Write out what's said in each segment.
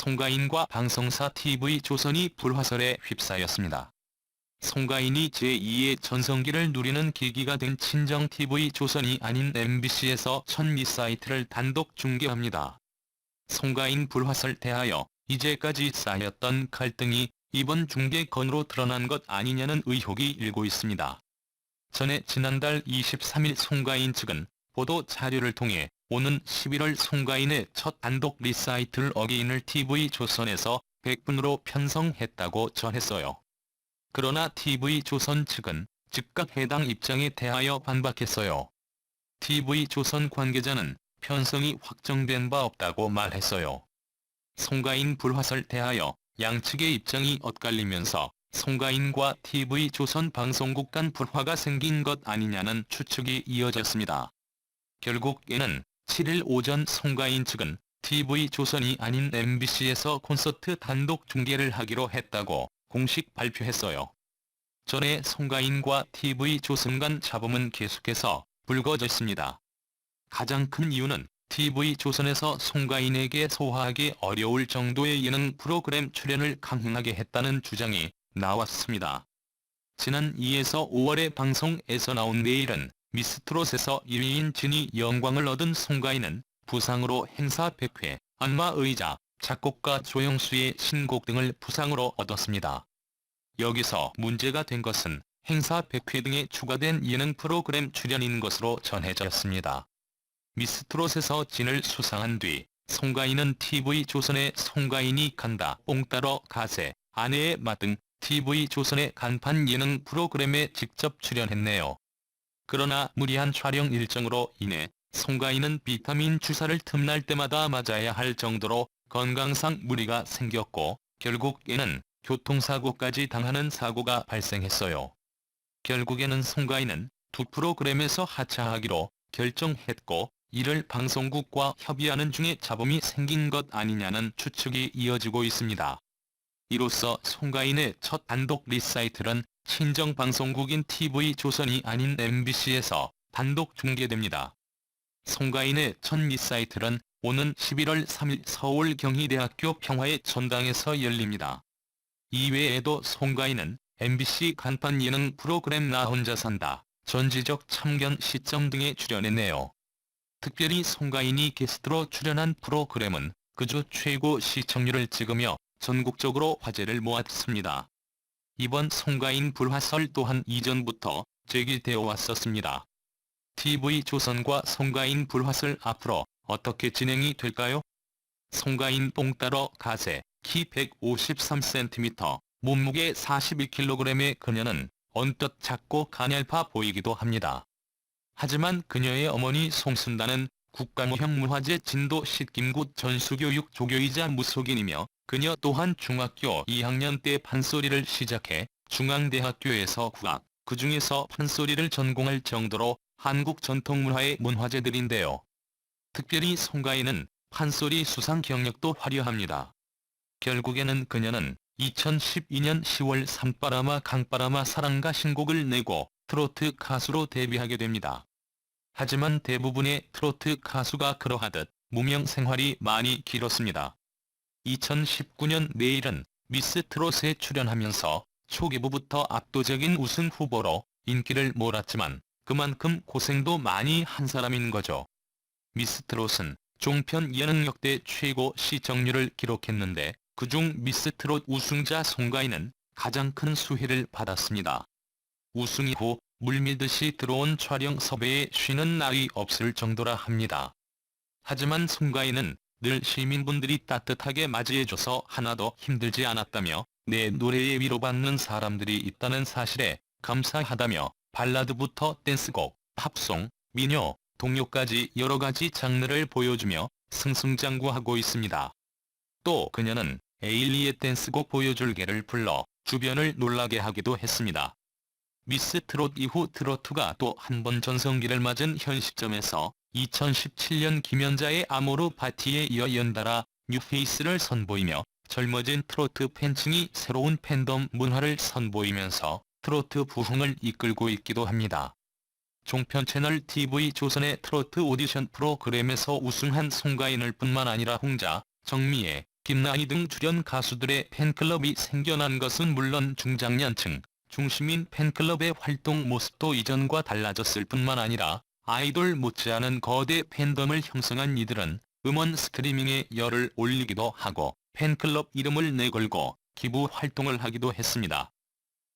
송가인과 방송사 TV조선이 불화설에 휩싸였습니다. 송가인이 제2의 전성기를 누리는 계기가 된 친정 TV조선이 아닌 MBC에서 첫 미사이트를 단독 중계합니다. 송가인 불화설 대하여 이제까지 쌓였던 갈등이 이번 중계 건으로 드러난 것 아니냐는 의혹이 일고 있습니다. 전에 지난달 23일 송가인 측은 보도 자료를 통해 오는 11월 송가인의 첫 단독 리사이트를 어게인을 TV조선에서 100분으로 편성했다고 전했어요. 그러나 TV조선 측은 즉각 해당 입장에 대하여 반박했어요. TV조선 관계자는 편성이 확정된 바 없다고 말했어요. 송가인 불화설 대하여 양측의 입장이 엇갈리면서 송가인과 TV조선 방송국 간 불화가 생긴 것 아니냐는 추측이 이어졌습니다. 결국에는 7일 오전 송가인 측은 TV조선이 아닌 MBC에서 콘서트 단독 중계를 하기로 했다고 공식 발표했어요. 전에 송가인과 TV조선 간 잡음은 계속해서 불거졌습니다. 가장 큰 이유는 TV조선에서 송가인에게 소화하기 어려울 정도의 예능 프로그램 출연을 강행하게 했다는 주장이 나왔습니다. 지난 2에서 5월의 방송에서 나온 내일은 미스트롯에서 1위인 진이 영광을 얻은 송가인은 부상으로 행사 100회, 안마의자, 작곡가 조영수의 신곡 등을 부상으로 얻었습니다. 여기서 문제가 된 것은 행사 100회 등에 추가된 예능 프로그램 출연인 것으로 전해졌습니다. 미스트롯에서 진을 수상한 뒤 송가인은 TV조선의 송가인이 간다 뽕 따러 가세, 아내의 맛 등 TV조선의 간판 예능 프로그램에 직접 출연했네요. 그러나 무리한 촬영 일정으로 인해 송가인은 비타민 주사를 틈날 때마다 맞아야 할 정도로 건강상 무리가 생겼고 결국에는 교통사고까지 당하는 사고가 발생했어요. 결국에는 송가인은 두 프로그램에서 하차하기로 결정했고 이를 방송국과 협의하는 중에 잡음이 생긴 것 아니냐는 추측이 이어지고 있습니다. 이로써 송가인의 첫 단독 리사이틀은 친정 방송국인 TV조선이 아닌 MBC에서 단독 중계됩니다. 송가인의 첫 리사이틀은 오는 11월 3일 서울 경희대학교 평화의 전당에서 열립니다. 이외에도 송가인은 MBC 간판 예능 프로그램 나 혼자 산다, 전지적 참견 시점 등에 출연했네요. 특별히 송가인이 게스트로 출연한 프로그램은 그주 최고 시청률을 찍으며 전국적으로 화제를 모았습니다. 이번 송가인 불화설 또한 이전부터 제기되어 왔었습니다. TV조선과 송가인 불화설 앞으로 어떻게 진행이 될까요? 송가인 뽕 따러 가세, 키 153cm, 몸무게 41kg의 그녀는 언뜻 작고 가냘파 보이기도 합니다. 하지만 그녀의 어머니 송순다는 국가무형문화재 진도 시김구 전수교육 조교이자 무속인이며 그녀 또한 중학교 2학년 때 판소리를 시작해 중앙대학교에서 국악, 그 중에서 판소리를 전공할 정도로 한국 전통문화의 문화재들인데요. 특별히 송가인은 판소리 수상 경력도 화려합니다. 결국에는 그녀는 2012년 10월 산바라마 강바라마 사랑가 신곡을 내고 트로트 가수로 데뷔하게 됩니다. 하지만 대부분의 트로트 가수가 그러하듯 무명 생활이 많이 길었습니다. 2019년 내일은 미스 트롯에 출연하면서 초기부부터 압도적인 우승 후보로 인기를 몰았지만 그만큼 고생도 많이 한 사람인 거죠. 미스 트롯은 종편 예능 역대 최고 시청률을 기록했는데 그중 미스 트롯 우승자 송가인은 가장 큰 수혜를 받았습니다. 우승 이후 물밀듯이 들어온 촬영 섭외에 쉬는 날이 없을 정도라 합니다. 하지만 송가인은 늘 시민분들이 따뜻하게 맞이해줘서 하나도 힘들지 않았다며 내 노래에 위로받는 사람들이 있다는 사실에 감사하다며 발라드부터 댄스곡, 팝송, 민요, 동요까지 여러가지 장르를 보여주며 승승장구하고 있습니다. 또 그녀는 에일리의 댄스곡 보여줄게를 불러 주변을 놀라게 하기도 했습니다. 미스 트롯 이후 트로트가 또 한 번 전성기를 맞은 현 시점에서 2017년 김연자의 아모르 파티에 이어 연달아 뉴페이스를 선보이며 젊어진 트로트 팬층이 새로운 팬덤 문화를 선보이면서 트로트 부흥을 이끌고 있기도 합니다. 종편 채널 TV조선의 트로트 오디션 프로그램에서 우승한 송가인을 뿐만 아니라 홍자, 정미애, 김나희 등 출연 가수들의 팬클럽이 생겨난 것은 물론 중장년층, 중심인 팬클럽의 활동 모습도 이전과 달라졌을 뿐만 아니라 아이돌 못지않은 거대 팬덤을 형성한 이들은 음원 스트리밍에 열을 올리기도 하고 팬클럽 이름을 내걸고 기부 활동을 하기도 했습니다.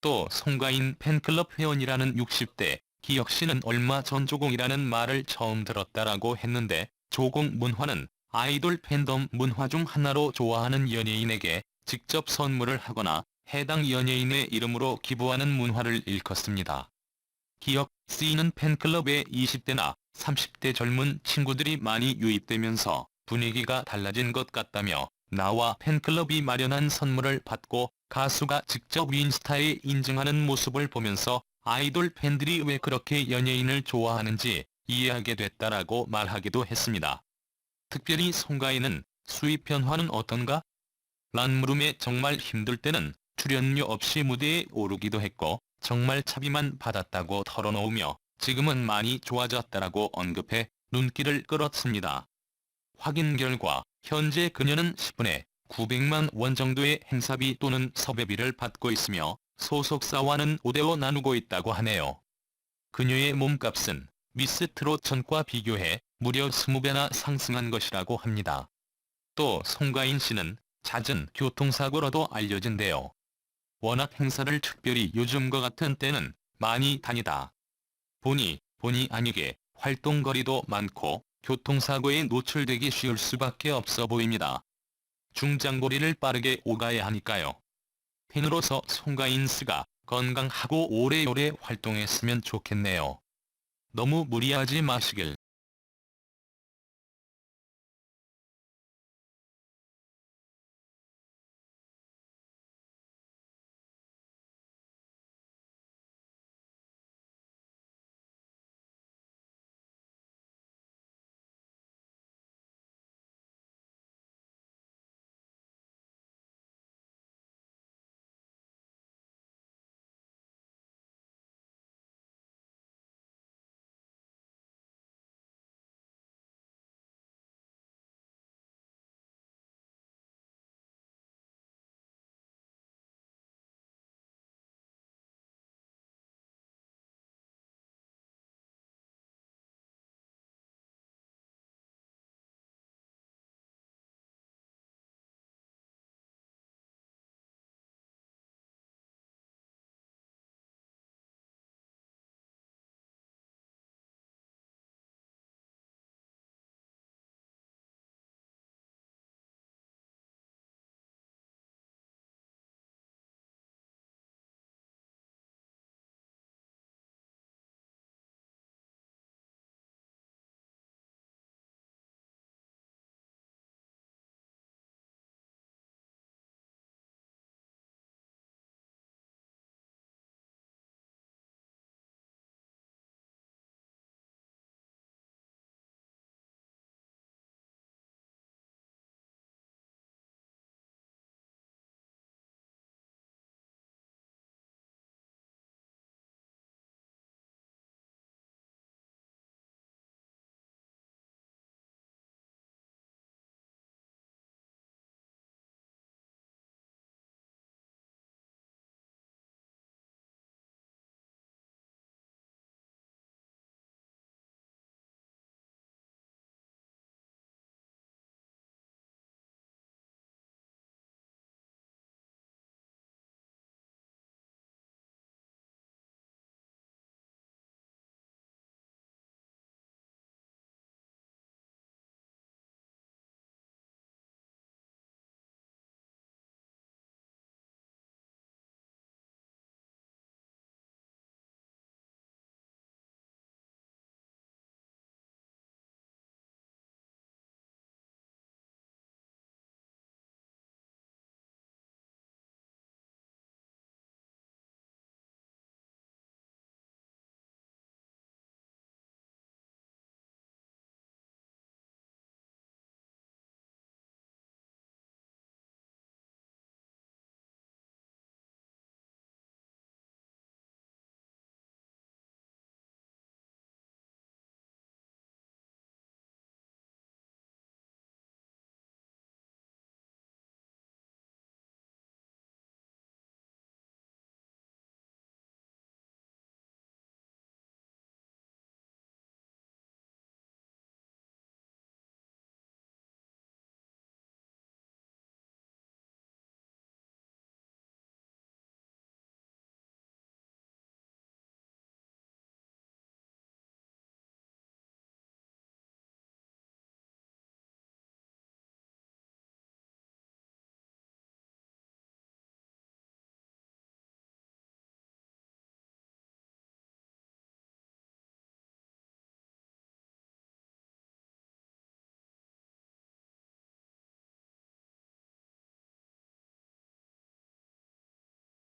또 송가인 팬클럽 회원이라는 60대 기혁 씨는 얼마 전 조공이라는 말을 처음 들었다라고 했는데 조공 문화는 아이돌 팬덤 문화 중 하나로 좋아하는 연예인에게 직접 선물을 하거나 해당 연예인의 이름으로 기부하는 문화를 일컫습니다. 기억 C는 팬클럽에 20대나 30대 젊은 친구들이 많이 유입되면서 분위기가 달라진 것 같다며 나와 팬클럽이 마련한 선물을 받고 가수가 직접 인스타에 인증하는 모습을 보면서 아이돌 팬들이 왜 그렇게 연예인을 좋아하는지 이해하게 됐다라고 말하기도 했습니다. 특별히 송가인은 수입 변화는 어떤가? 란 물음에 정말 힘들 때는 출연료 없이 무대에 오르기도 했고 정말 차비만 받았다고 털어놓으며 지금은 많이 좋아졌다라고 언급해 눈길을 끌었습니다. 확인 결과 현재 그녀는 10분에 900만 원 정도의 행사비 또는 섭외비를 받고 있으며 소속사와는 5대5 나누고 있다고 하네요. 그녀의 몸값은 미스 트롯 전과 비교해 무려 20배나 상승한 것이라고 합니다. 또 송가인 씨는 잦은 교통사고로도 알려진대요. 워낙 행사를 특별히 요즘과 같은 때는 많이 다니다. 보니 본의 아니게 활동거리도 많고 교통사고에 노출되기 쉬울 수밖에 없어 보입니다. 중장거리를 빠르게 오가야 하니까요. 팬으로서 송가인 씨가 건강하고 오래오래 활동했으면 좋겠네요. 너무 무리하지 마시길